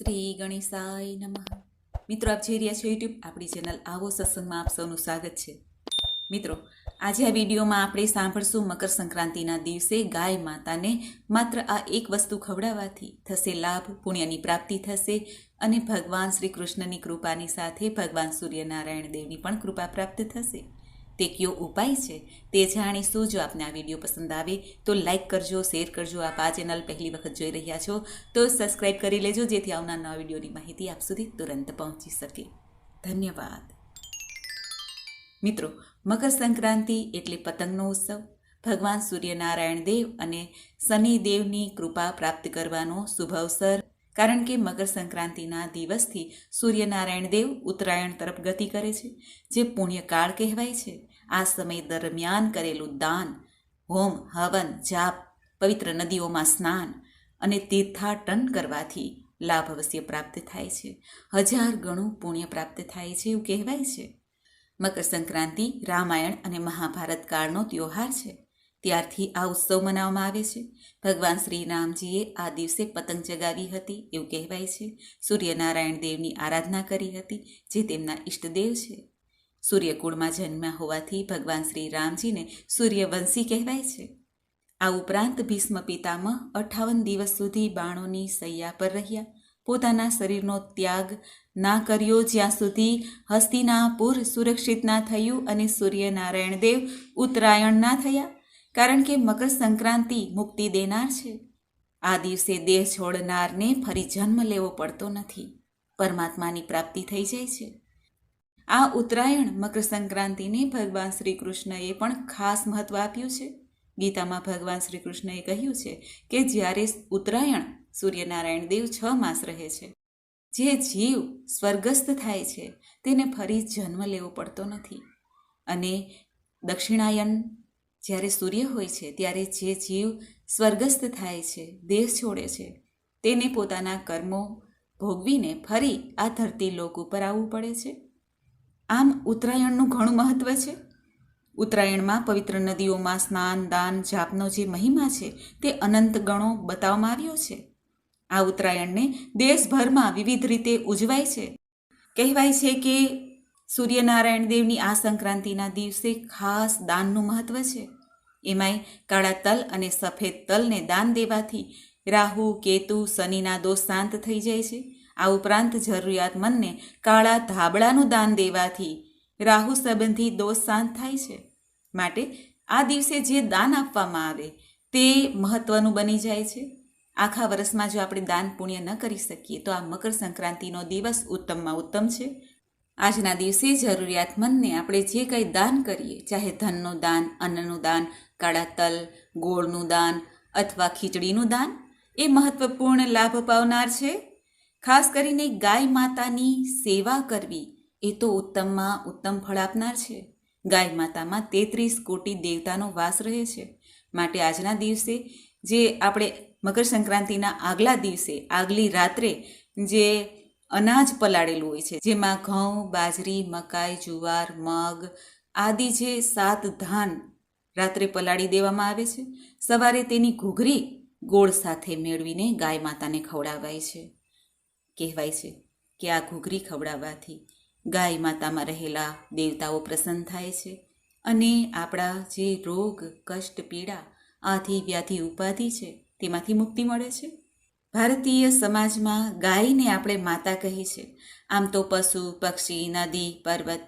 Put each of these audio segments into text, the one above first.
શ્રી ગણેશાય નમઃ. મિત્રો, આપ જોઈ રહ્યા છો યુટ્યુબ આપણી ચેનલ આવો સત્સંગમાં આપ સૌનું સ્વાગત છે. મિત્રો, આજે આ વિડીયોમાં આપણે સાંભળશું મકર સંક્રાંતિના દિવસે ગાય માતાને માત્ર આ એક વસ્તુ ખવડાવવાથી થશે લાભ, પુણ્યની પ્રાપ્તિ થશે અને ભગવાન શ્રી કૃષ્ણની કૃપાની સાથે ભગવાન સૂર્યનારાયણ દેવની પણ કૃપા પ્રાપ્ત થશે. તે કયો ઉપાય છે તે જાણીશું. જો આપને આ વીડિયો પસંદ આવે તો લાઇક કરજો, શેર કરજો. આપ આ ચેનલ પહેલી વખત જોઈ રહ્યા છો તો સબસ્ક્રાઈબ કરી લેજો, જેથી આવનાર નવા વિડીયોની માહિતી આપ સુધી તુરંત પહોંચી શકે. ધન્યવાદ. મિત્રો મકર સંક્રાંતિ એટલે પતંગનો ઉત્સવ. ભગવાન સૂર્યનારાયણ દેવ અને શનિ દેવની કૃપા પ્રાપ્ત કરવાનો શુભ અવસર. કારણ કે મકર સંક્રાંતિના દિવસથી સૂર્યનારાયણ દેવ ઉત્તરાયણ તરફ ગતિ કરે છે, જે પુણ્યકાળ કહેવાય છે. આ સમય દરમિયાન કરેલું દાન, હોમ, હવન, જાપ, પવિત્ર નદીઓમાં સ્નાન અને તીર્થાટન કરવાથી લાભ અવશ્ય પ્રાપ્ત થાય છે. હજાર ગણું પુણ્ય પ્રાપ્ત થાય છે એવું કહેવાય છે. મકર સંક્રાંતિ, રામાયણ અને મહાભારત કાળનો તહેવાર છે. ત્યારથી આ ઉત્સવ મનાવવામાં આવે છે. ભગવાન શ્રી રામજીએ આ દિવસે પતંગ ચગાવી હતી એવું કહેવાય છે. સૂર્યનારાયણ દેવની આરાધના કરી હતી, જે તેમના ઈષ્ટદેવ છે. સૂર્યકુળમાં જન્મ્યા હોવાથી ભગવાન શ્રી રામજીને સૂર્યવંશી કહેવાય છે. આ ઉપરાંત ભીષ્મ પિતામહ અઠાવન દિવસ સુધી બાણોની સૈયા પર રહ્યા. પોતાના શરીરનો ત્યાગ ના કર્યો જ્યાં સુધી હસ્તિનાપુર સુરક્ષિત ના થયું અને સૂર્યનારાયણ દેવ ઉત્તરાયણ ના થયા. કારણ કે મકર સંક્રાંતિ મુક્તિ દેનાર છે. આ દિવસે દેહ છોડનારને ફરી જન્મ લેવો પડતો નથી. પરમાત્માની પ્રાપ્તિ થઈ જાય છે. આ ઉત્તરાયણ મકર સંક્રાંતિને ભગવાન શ્રી કૃષ્ણએ પણ ખાસ મહત્વ આપ્યું છે. ગીતામાં ભગવાન શ્રી કૃષ્ણએ કહ્યું છે કે જ્યારે ઉત્તરાયણ સૂર્યનારાયણ દેવ છ માસ રહે છે, જે જીવ સ્વર્ગસ્થ થાય છે, તેને ફરી જન્મ લેવો પડતો નથી. અને દક્ષિણાયન જ્યારે સૂર્ય હોય છે, ત્યારે જે જીવ સ્વર્ગસ્થ થાય છે, દેહ છોડે છે, તેને પોતાના કર્મો ભોગવીને ફરી આ ધરતી લોક ઉપર આવવું પડે છે. આમ ઉત્તરાયણનું ઘણું મહત્વ છે. ઉત્તરાયણમાં પવિત્ર નદીઓમાં સ્નાન, દાન, જાપનો જે મહિમા છે તે અનંત ગણો બતાવવામાં આવ્યો છે. આ ઉત્તરાયણને દેશભરમાં વિવિધ રીતે ઉજવાય છે. કહેવાય છે કે સૂર્યનારાયણ દેવની આ સંક્રાંતિના દિવસે ખાસ દાનનું મહત્વ છે. એમાંય કાળા તલ અને સફેદ તલને દાન દેવાથી રાહુ, કેતુ, શનિના દોષ શાંત થઈ જાય છે. આ ઉપરાંત જરૂરિયાતમંદને કાળા ધાબળાનું દાન દેવાથી રાહુ સંબંધી દોષ શાંત થાય છે. માટે આ દિવસે જે દાન આપવામાં આવે તે મહત્વનું બની જાય છે. આખા વર્ષમાં જો આપણે દાન પુણ્ય ન કરી શકીએ તો આ મકર સંક્રાંતિનો દિવસ ઉત્તમમાં ઉત્તમ છે. આજના દિવસે જરૂરિયાતમંદને આપણે જે કંઈ દાન કરીએ, ચાહે ધનનું દાન, અન્નનું દાન, કાળા તલ, ગોળનું દાન અથવા ખીચડીનું દાન, એ મહત્વપૂર્ણ લાભ પાવનાર છે. ખાસ કરીને ગાય માતાની સેવા કરવી એ તો ઉત્તમમાં ઉત્તમ ફળ આપનાર છે. ગાય માતામાં તેત્રીસ કોટી દેવતાનો વાસ રહે છે. માટે આજના દિવસે જે આપણે મકર સંક્રાંતિના આગલા દિવસે, આગલી રાત્રે જે અનાજ પલાળેલું હોય છે, જેમાં ઘઉં, બાજરી, મકાઈ, જુવાર, મગ આદિ જે સાત ધાન રાત્રે પલાળી દેવામાં આવે છે, સવારે તેની ઘૂઘરી ગોળ સાથે મેળવીને ગાય માતાને ખવડાવાય છે. કહેવાય છે કે આ ઘૂઘરી ખવડાવવાથી ગાય માતામાં રહેલા દેવતાઓ પ્રસન્ન થાય છે અને આપણા જે રોગ, કષ્ટ, પીડા આથી વ્યાધિ ઉપાધિ છે તેમાંથી મુક્તિ મળે છે. ભારતીય સમાજમાં ગાયને આપણે માતા કહી છે આમ તો પશુ, પક્ષી, નદી, પર્વત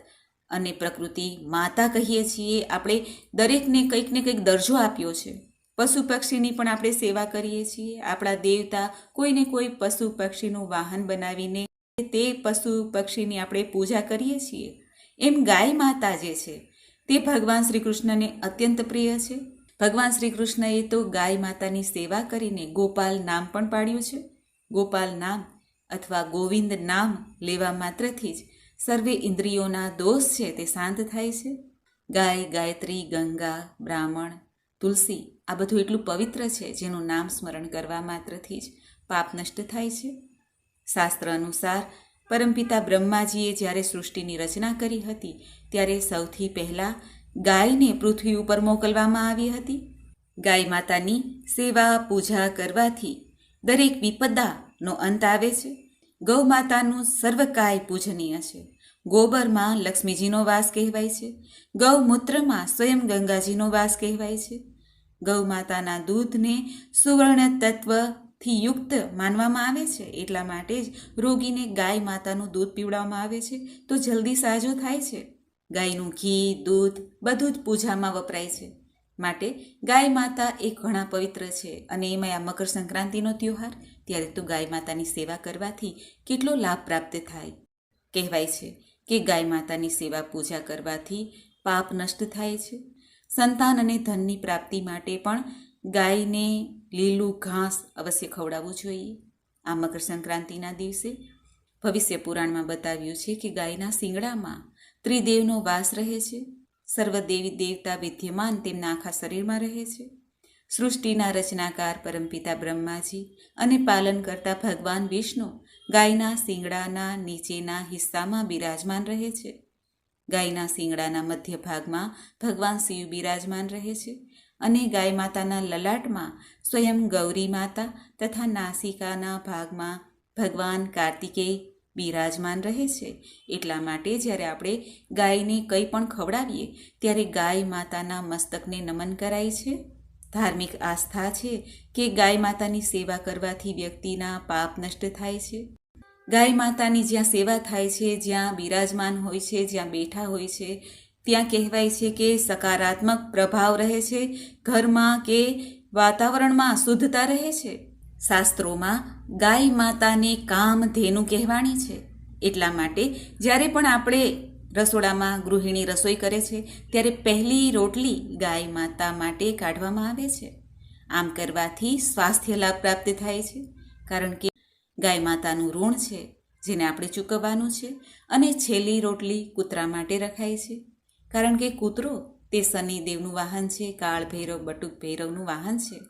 અને પ્રકૃતિ માતા કહીએ છીએ. આપણે દરેકને કંઈક ને કંઈક દરજ્જો આપ્યો છે. પશુ પક્ષીની પણ આપણે સેવા કરીએ છીએ. આપણા દેવતા કોઈને કોઈ પશુ પક્ષીનું વાહન બનાવીને તે પશુ પક્ષીની આપણે પૂજા કરીએ છીએ. એમ ગાય માતા જે છે, તે ભગવાન શ્રી કૃષ્ણને અત્યંત પ્રિય છે. ભગવાન શ્રી કૃષ્ણએ તો ગાય માતાની સેવા કરીને ગોપાલ નામ પણ પાડ્યું છે. ગોપાલ નામ અથવા ગોવિંદ નામ લેવા માત્રથી જ સર્વે ઇન્દ્રિયોના દોષ છે તે શાંત થાય છે. ગાય ગાયત્રી ગંગા બ્રાહ્મણ તુલસી, આ બધું એટલું પવિત્ર છે, જેનું નામ સ્મરણ કરવા માત્રથી જ પાપ નષ્ટ થાય છે. શાસ્ત્ર અનુસાર, પરમપિતા બ્રહ્માજીએ જ્યારે સૃષ્ટિની રચના કરી હતી, ત્યારે સૌથી પહેલાં ગાયને પૃથ્વી ઉપર મોકલવામાં આવી હતી. ગાય માતાની સેવા, પૂજા કરવાથી દરેક વિપદાનો અંત આવે છે. ગૌ માતાનું સર્વકાય પૂજનીય છે. ગોબરમાં લક્ષ્મીજીનો વાસ કહેવાય છે. ગૌમૂત્રમાં સ્વયં ગંગાજીનો વાસ કહેવાય છે. ગૌ માતાના દૂધને સુવર્ણ તત્વથી યુક્ત માનવામાં આવે છે. એટલા માટે જ રોગીને ગાય માતાનું દૂધ પીવડાવવામાં આવે છે. તો જલ્દી સાજો થાય છે. ગાયનું ઘી, દૂધ બધું જ પૂજામાં વપરાય છે. માટે ગાય માતા એ ઘણા પવિત્ર છે અને એમાં આ મકર સંક્રાંતિનો તહેવાર ત્યારે તો ગાય માતાની સેવા કરવાથી કેટલો લાભ પ્રાપ્ત થાય. કહેવાય છે કે ગાય માતાની સેવા પૂજા કરવાથી પાપ નષ્ટ થાય છે. સંતાન અને ધનની પ્રાપ્તિ માટે પણ ગાયને લીલું ઘાસ અવશ્ય ખવડાવવું જોઈએ. આ મકર સંક્રાંતિના દિવસે ભવિષ્ય પુરાણમાં બતાવ્યું છે કે ગાયના શિંગડામાં ત્રિદેવનો વાસ રહે છે. સર્વ દેવી દેવતા વિદ્યમાન તેમના આખા શરીરમાં રહે છે. સૃષ્ટિના રચનાકાર પરમપિતા બ્રહ્માજી અને પાલન કરતા ભગવાન વિષ્ણુ ગાયના શિંગડાના નીચેના હિસ્સામાં બિરાજમાન રહે છે. ગાયના શિંગડાના મધ્ય ભાગમાં ભગવાન શિવ બિરાજમાન રહે છે અને ગાય માતાના લલાટમાં સ્વયં ગૌરી માતા તથા નાસિકાના ભાગમાં ભગવાન કાર્તિકેય બિરાજમાન રહે છે. એટલા માટે જ્યારે આપણે ગાયને કંઈ પણ ખવડાવીએ, ત્યારે ગાય માતાના મસ્તકને નમન કરાય છે. ધાર્મિક આસ્થા છે કે ગાય માતાની સેવા કરવાથી વ્યક્તિના પાપ નષ્ટ થાય છે. ગાય માતાની જ્યાં સેવા થાય છે, જ્યાં બિરાજમાન હોય છે, જ્યાં બેઠા હોય છે, ત્યાં કહેવાય છે કે સકારાત્મક પ્રભાવ રહે છે, ઘરમાં કે વાતાવરણમાં શુદ્ધતા રહે છે. શાસ્ત્રોમાં ગાય માતાને કામધેનુ કહેવાણી છે. એટલા માટે જ્યારે પણ આપણે રસોડામાં ગૃહિણી રસોઈ કરે છે, ત્યારે પહેલી રોટલી ગાય માતા માટે કાઢવામાં આવે છે. આમ કરવાથી સ્વાસ્થ્ય લાભ પ્રાપ્ત થાય છે. કારણ કે ગાય માતાનું ઋણ છે, જેને આપણે ચૂકવવાનું છે અને છેલ્લી રોટલી કૂતરા માટે રખાય છે. કારણ કે કૂતરો તે શનિદેવનું વાહન છે, કાળ ભૈરવ, બટુક ભૈરવનું વાહન છે.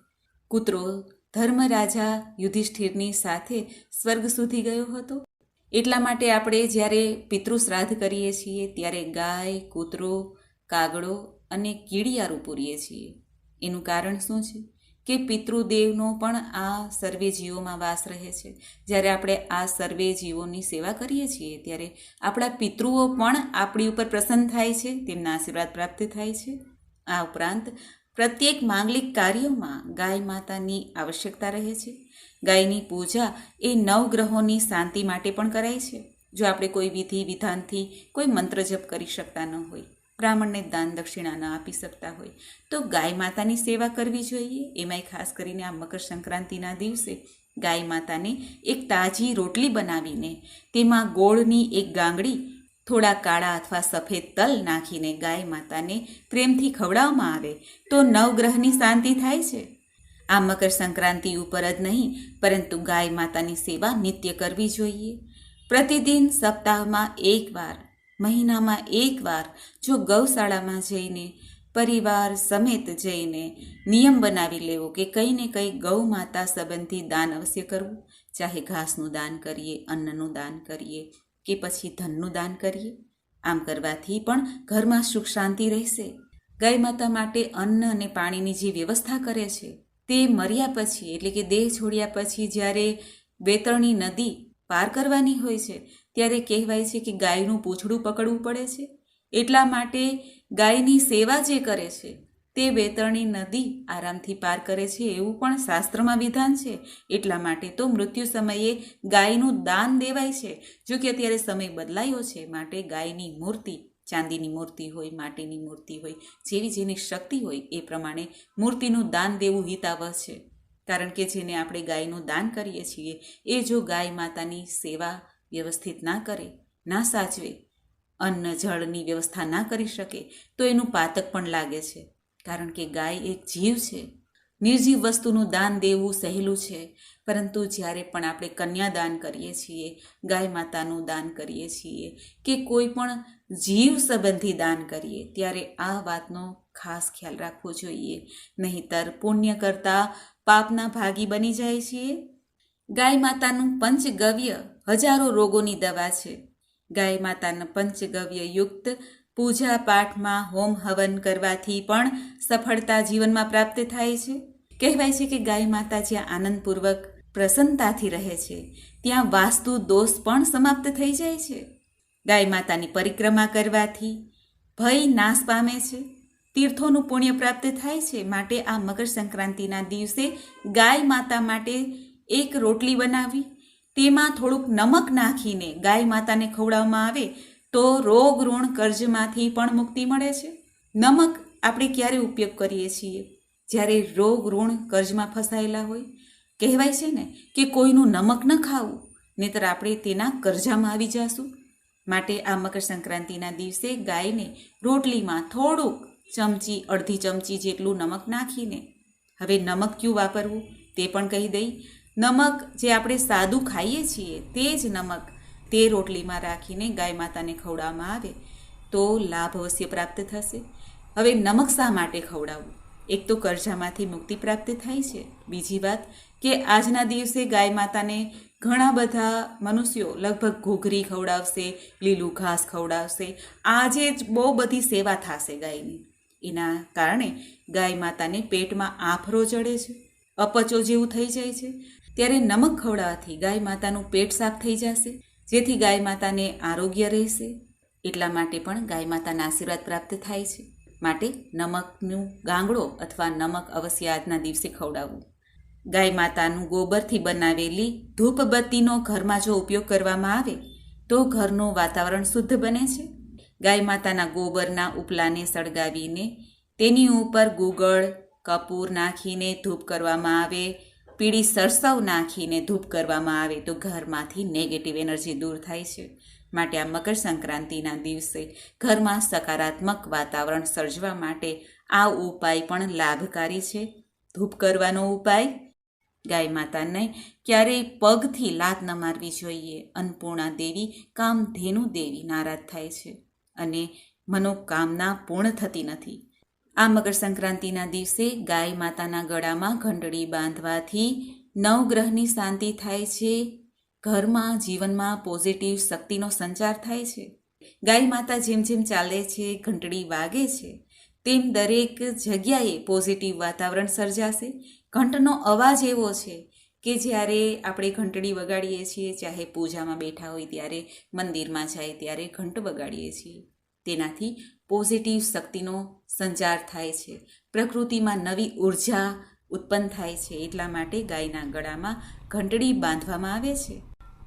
કૂતરો ધર્મરાજા યુધિષ્ઠિરની સાથે સ્વર્ગ સુધી ગયો હતો. એટલા માટે આપણે જ્યારે પિતૃ શ્રાદ્ધ કરીએ છીએ, ત્યારે ગાય, કૂતરો, કાગડો અને કીડિયારું પૂરીએ છીએ. એનું કારણ શું છે? કે પિતૃદેવનો પણ આ સર્વે જીવોમાં વાસ રહે છે. જ્યારે આપણે આ સર્વે જીવોની સેવા કરીએ છીએ, ત્યારે આપણા પિતૃઓ પણ આપણી ઉપર પ્રસન્ન થાય છે, તેમના આશીર્વાદ પ્રાપ્ત થાય છે. આ ઉપરાંત, પ્રત્યેક માંગલિક કાર્યોમાં ગાય માતાની આવશ્યકતા રહે છે. ગાયની પૂજા એ નવગ્રહોની શાંતિ માટે પણ કરાય છે. જો આપણે કોઈ વિધિ વિધાનથી કોઈ મંત્ર જપ કરી શકતા ન હોય બ્રાહ્મણને દાન દક્ષિણા ન આપી શકતા હોય. તો ગાય માતાની સેવા કરવી જોઈએ. એમાંય ખાસ કરીને આ મકર સંક્રાંતિના દિવસે ગાય માતાને એક તાજી રોટલી બનાવીને તેમાં ગોળની એક ગાંગડી, થોડા કાળા અથવા સફેદ તલ નાખીને ગાય માતાને પ્રેમથી ખવડાવવામાં આવે, તો નવગ્રહની શાંતિ થાય છે. આ મકર સંક્રાંતિ ઉપર જ નહીં, પરંતુ ગાય માતાની સેવા નિત્ય કરવી જોઈએ. પ્રતિદિન સપ્તાહમાં એકવાર મહિનામાં એકવાર જો ગૌશાળામાં જઈને, પરિવાર સમેત જઈને નિયમ બનાવી લેવો કે કંઈ ને કંઈ ગૌ માતા સંબંધી દાન અવશ્ય કરવું. ચાહે ઘાસનું દાન કરીએ, અન્નનું દાન કરીએ કે પછી ધનનું દાન કરીએ. આમ કરવાથી પણ ઘરમાં સુખ શાંતિ રહેશે. ગાય માતા માટે અન્ન અને પાણીની જે વ્યવસ્થા કરે છે, તે મર્યા પછી, એટલે કે દેહ છોડ્યા પછી જ્યારે વેતરણી નદી પાર કરવાની હોય છે ત્યારે કહેવાય છે કે ગાયનું પૂંછડું પકડવું પડે છે. એટલા માટે ગાયની સેવા જે કરે છે, તે વેતરણી નદી આરામથી પાર કરે છે એવું પણ શાસ્ત્રમાં વિધાન છે. એટલા માટે તો મૃત્યુ સમયે ગાયનું દાન દેવાય છે. જો કે અત્યારે સમય બદલાયો છે, માટે ગાયની મૂર્તિ, ચાંદીની મૂર્તિ હોય, માટીની મૂર્તિ હોય, જેવી જેની શક્તિ હોય, એ પ્રમાણે મૂર્તિનું દાન દેવું હિતાવહ છે. કારણ કે જેને આપણે ગાયનું દાન કરીએ છીએ, એ જો ગાય માતાની સેવા વ્યવસ્થિત ના કરે, ના સાચવે, અન્ન જળની વ્યવસ્થા ના કરી શકે, તો એનું પાતક પણ લાગે છે. કારણ કે ગાય એક જીવ છે. નિર્જીવ વસ્તુનું દાન દેવું સહેલું છે. પરંતુ જ્યારે પણ આપણે કન્યાદાન કરીએ છીએ, ગાય માતાનું દાન કરીએ છીએ કે કોઈ પણ જીવ સંબંધી દાન કરીએ, ત્યારે આ વાતનો ખાસ ખ્યાલ રાખવો જોઈએ. નહીતર પુણ્ય કરતાં પાપના ભાગી બની જાય છીએ. ગાય માતાનું પંચગવ્ય હજારો રોગોની દવા છે. ગાય માતાના પંચગવ્ય યુક્ત પૂજા પાઠમાં હોમ હવન કરવાથી પણ સફળતા જીવનમાં પ્રાપ્ત થાય છે. કહેવાય છે કે ગાય માતા જ્યાં આનંદપૂર્વક પ્રસન્નતાથી રહે છે, ત્યાં વાસ્તુ દોષ પણ સમાપ્ત થઈ જાય છે. ગાય માતાની પરિક્રમા કરવાથી ભય નાશ પામે છે. તીર્થોનું પુણ્ય પ્રાપ્ત થાય છે માટે આ મકર સંક્રાંતિના દિવસે ગાય માતા માટે એક રોટલી બનાવી તેમાં થોડુંક નમક નાખીને ગાય માતાને ખવડાવવામાં આવે, તો રોગ ઋણ કર્જમાંથી પણ મુક્તિ મળે છે. નમક આપણે ક્યારે ઉપયોગ કરીએ છીએ? જ્યારે રોગ ઋણ કર્જમાં ફસાયેલા હોય. કહેવાય છે ને કે કોઈનું નમક ન ખાવું, નહીતર આપણે તેના કરજામાં આવી જશું. માટે આ મકર સંક્રાંતિના દિવસે ગાયને રોટલીમાં થોડુંક ચમચી, અડધી ચમચી જેટલું નમક નાખીને, હવે નમક ક્યું વાપરવું તે પણ કહી દઈ. નમક જે આપણે સાદું ખાઈએ છીએ તે જ નમક તે રોટલીમાં રાખીને ગાય માતાને ખવડાવવામાં આવે તો લાભ અવશ્ય પ્રાપ્ત થશે. હવે નમક શા માટે ખવડાવવું? એક તો કરજામાંથી મુક્તિ પ્રાપ્ત થાય છે. બીજી વાત કે આજના દિવસે ગાય માતાને ઘણા બધા મનુષ્યો લગભગ ઘોઘરી ખવડાવશે, લીલું ઘાસ ખવડાવશે. આજે જ બહુ બધી સેવા થશે ગાયની. એના કારણે ગાય માતાને પેટમાં આફરો ચડે છે. અપચો જેવું થઈ જાય છે. ત્યારે નમક ખવડાવવાથી ગાય માતાનું પેટ સાફ થઈ જશે, જેથી ગાય માતાને આરોગ્ય રહેશે. એટલા માટે પણ ગાય માતાના આશીર્વાદ પ્રાપ્ત થાય છે. માટે નમકનું ગાંગડો અથવા નમક અવશ્ય આજના દિવસે ખવડાવવું. ગાય માતાનું ગોબરથી બનાવેલી ધૂપબત્તીનો ઘરમાં જો ઉપયોગ કરવામાં આવે, તો ઘરનું વાતાવરણ શુદ્ધ બને છે. ગાય માતાના ગોબરના ઉપલાને સળગાવીને તેની ઉપર ગુગળ કપૂર નાખીને ધૂપ કરવામાં આવે, પીળી સરસવ નાખીને ધૂપ કરવામાં આવે તો ઘરમાંથી નેગેટિવ એનર્જી દૂર થાય છે. માટે આ મકર સંક્રાંતિના દિવસે ઘરમાં સકારાત્મક વાતાવરણ સર્જવા માટે આ ઉપાય પણ લાભકારી છે. ધૂપ કરવાનો ઉપાય? ગાય માતાને ક્યારેય પગથી લાત ન મારવી જોઈએ. અન્નપૂર્ણા દેવી કામધેનુ દેવી નારાજ થાય છે અને મનોકામના પૂર્ણ થતી નથી. આ મકર સંક્રાંતિના દિવસે ગાય માતાના ગળામાં ઘંટડી બાંધવાથી નવગ્રહની શાંતિ થાય છે. ઘરમાં, જીવનમાં પોઝિટિવ શક્તિનો સંચાર થાય છે. ગાય માતા જેમ જેમ ચાલે છે, ઘંટડી વાગે છે, તેમ દરેક જગ્યાએ પોઝિટિવ વાતાવરણ સર્જાશે. ઘંટનો અવાજ એવો છે કે જ્યારે આપણે ઘંટડી વગાડીએ છીએ, ચાહે પૂજામાં બેઠા હોય, ત્યારે મંદિરમાં જાય, ત્યારે ઘંટ વગાડીએ છીએ. તેનાથી પોઝિટિવ શક્તિનો સંચાર થાય છે. પ્રકૃતિમાં નવી ઊર્જા ઉત્પન્ન થાય છે એટલા માટે ગાયના ગળામાં ઘંટડી બાંધવામાં આવે છે.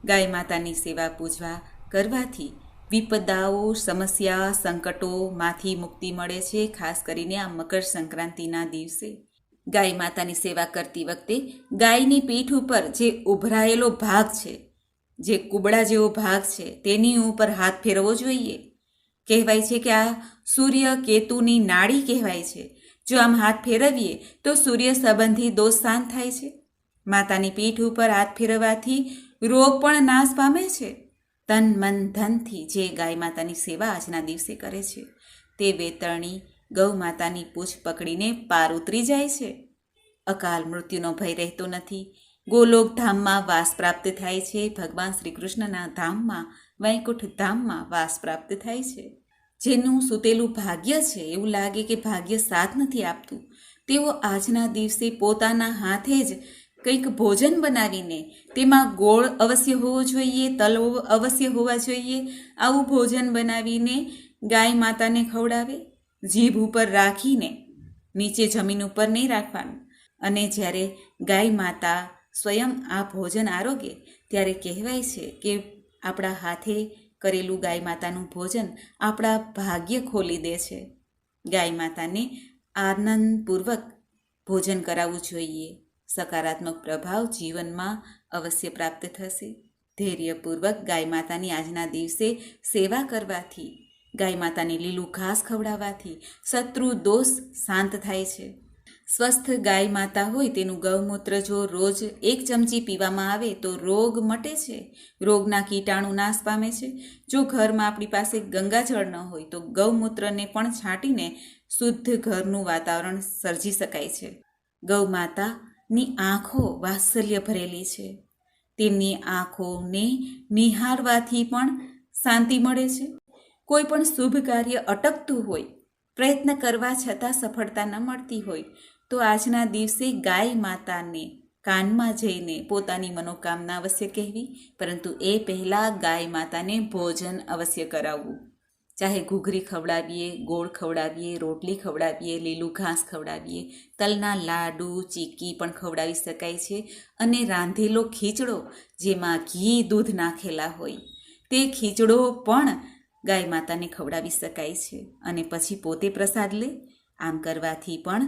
ગાય માતાની સેવા પૂજવા કરવાથી વિપદાઓ, સમસ્યા, સંકટોમાંથી મુક્તિ મળે છે, ખાસ કરીને આ મકર સંક્રાંતિના દિવસે. ગાય માતાની સેવા કરતી વખતે ગાયની પીઠ ઉપર જે ઉભરાયેલો ભાગ છે, જે કુબડા જેવો ભાગ છે, તેની ઉપર હાથ ફેરવવો જોઈએ. કહેવાય છે કે આ સૂર્ય કેતુની નાડી કહેવાય છે. જો આમ હાથ ફેરવીએ, તો સૂર્ય સંબંધી દોષ શાંત થાય છે. માતાની પીઠ ઉપર હાથ ફેરવવાથી રોગ પણ નાશ પામે છે. તન, મન, ધનથી જે ગાય માતાની સેવા આજના દિવસે કરે છે, તે વેતરણી ગૌ માતાની પૂછ પકડીને પાર ઉતરી જાય છે. અકાલ મૃત્યુનો ભય રહેતો નથી. ગોલોક ધામમાં વાસ પ્રાપ્ત થાય છે. ભગવાન શ્રી કૃષ્ણના ધામમાં વૈકુંઠ ધામમાં વાસ પ્રાપ્ત થાય છે. જેનું સૂતેલું ભાગ્ય છે એવું લાગે કે ભાગ્ય સાથ નથી આપતું. તેઓ આજના દિવસે પોતાના હાથે જ કંઈક ભોજન બનાવીને તેમાં ગોળ અવશ્ય હોવો જોઈએ, તલ અવશ્ય હોવા જોઈએ, આવું ભોજન બનાવીને ગાય માતાને ખવડાવે, જીભ ઉપર રાખીને નીચે જમીન ઉપર નહીં રાખવાનું. અને જ્યારે ગાય માતા સ્વયં આ ભોજન આરોગે, ત્યારે કહેવાય છે કે આપણા હાથે કરેલું ગાય માતાનું ભોજન આપણા ભાગ્ય ખોલી દે છે. ગાય માતાને આનંદપૂર્વક ભોજન કરાવવું જોઈએ. સકારાત્મક પ્રભાવ જીવનમાં અવશ્ય પ્રાપ્ત થશે. ધૈર્યપૂર્વક ગાય માતાની આજના દિવસે સેવા કરવાથી, ગાય માતાને લીલું ઘાસ ખવડાવવાથી શત્રુ દોષ શાંત થાય છે. સ્વસ્થ ગાય માતા હોય તેનું ગૌમૂત્ર જો રોજ એક ચમચી પીવામાં આવે તો રોગ મટે છે. રોગના કીટાણુ નાશ પામે છે. જો ઘરમાં આપણી પાસે ગંગાજળ ન હોય તો ગૌમૂત્રને પણ છાંટીને શુદ્ધ ઘરનું વાતાવરણ સર્જી શકાય છે. ગૌ માતાની આંખો વાત્સલ્ય ભરેલી છે. તેમની આંખોને નિહાળવાથી પણ શાંતિ મળે છે. કોઈ પણ શુભ કાર્ય અટકતું હોય, પ્રયત્ન કરવા છતાં સફળતા ન મળતી હોય તો આજના દિવસે ગાય માતાને કાનમાં જઈને પોતાની મનોકામના અવશ્ય કહેવી, પરંતુ એ પહેલાં ગાય માતાને ભોજન અવશ્ય કરાવવું. ચાહે ઘૂઘરી ખવડાવીએ, ગોળ ખવડાવીએ, રોટલી ખવડાવીએ, લીલું ઘાસ ખવડાવીએ, તલના લાડુ, ચીકી પણ ખવડાવી શકાય છે અને રાંધેલો ખીચડો જેમાં ઘી, દૂધ નાખેલા હોય, તે ખીચડો પણ ગાય માતાને ખવડાવી શકાય છે અને પછી પોતે પ્રસાદ લે. આમ કરવાથી પણ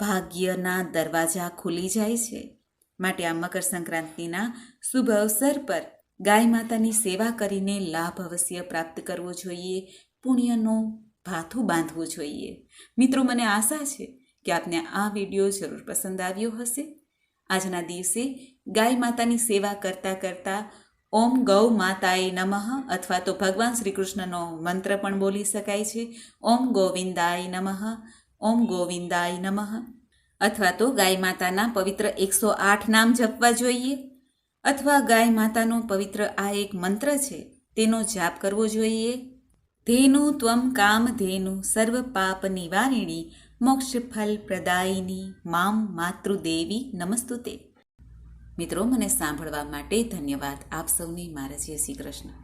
ભાગ્યના દરવાજા ખુલી જાય છે. માટે આ મકર સંક્રાંતિના શુભ અવસર પર ગાય માતાની સેવા કરીને લાભ અવશ્ય પ્રાપ્ત કરવો જોઈએ, પુણ્યનું ભાથું બાંધવું જોઈએ. મિત્રો, મને આશા છે કે આપને આ વીડિયો જરૂર પસંદ આવ્યો હશે. આજના દિવસે ગાય માતાની સેવા કરતાં કરતાં ઓમ ગૌ માતાએ નમઃ અથવા તો ભગવાન શ્રી કૃષ્ણનો મંત્ર પણ બોલી શકાય છે. ઓમ ગોવિંદાય નમઃ. ઓમ ગોવિંદાય નમઃ. અથવા તો ગાય માતાના પવિત્ર એકસો આઠ નામ જપવા જોઈએ. અથવા ગાય માતાનો પવિત્ર આ એક મંત્ર છે, તેનો જાપ કરવો જોઈએ. ધેનુ ત્વમ કામ ધેનુ સર્વ પાપ નિવારિણી, મોક્ષ ફલ પ્રદાયિની, મામ માતૃદેવી નમસ્તુતે. મિત્રો, મને સાંભળવા માટે ધન્યવાદ. આપ સૌને મારા જય શ્રી કૃષ્ણ.